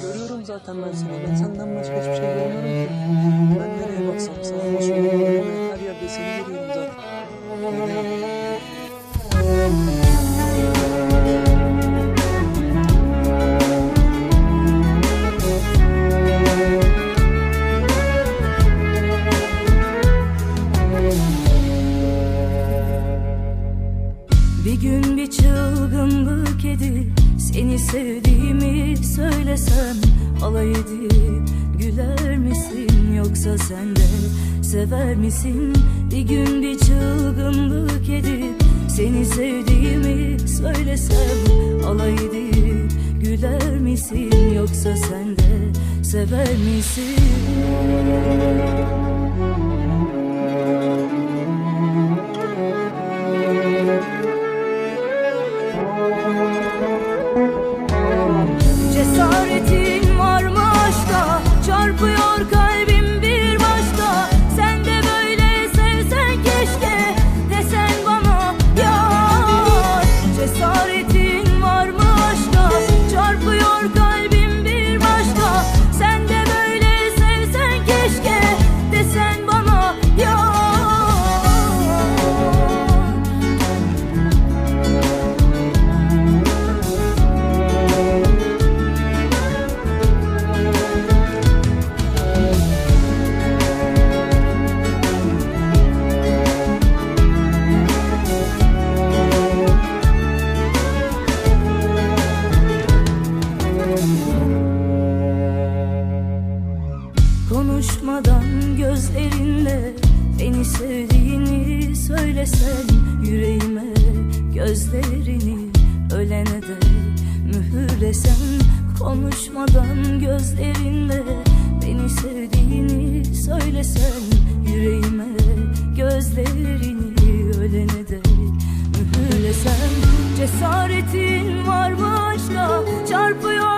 Görüyorum zaten ben seni. Ben senden başka hiçbir şey görmüyorum ki. Ben nereye baksam sağıma soluma gün bir çılgınlık edip seni sevdiğimi söylesem alay edip güler misin yoksa sen de sever misin? Bir gün bir çılgınlık edip seni sevdiğimi söylesem alay edip güler misin yoksa sen de sever misin? Konuşmadan gözlerinle beni sevdiğini söylesen yüreğime gözlerini ölene dek mühürlesen konuşmadan gözlerinle beni sevdiğini söylesen yüreğime gözlerini ölene dek mühürlesen cesaretin var mı aşka? Çarpıyor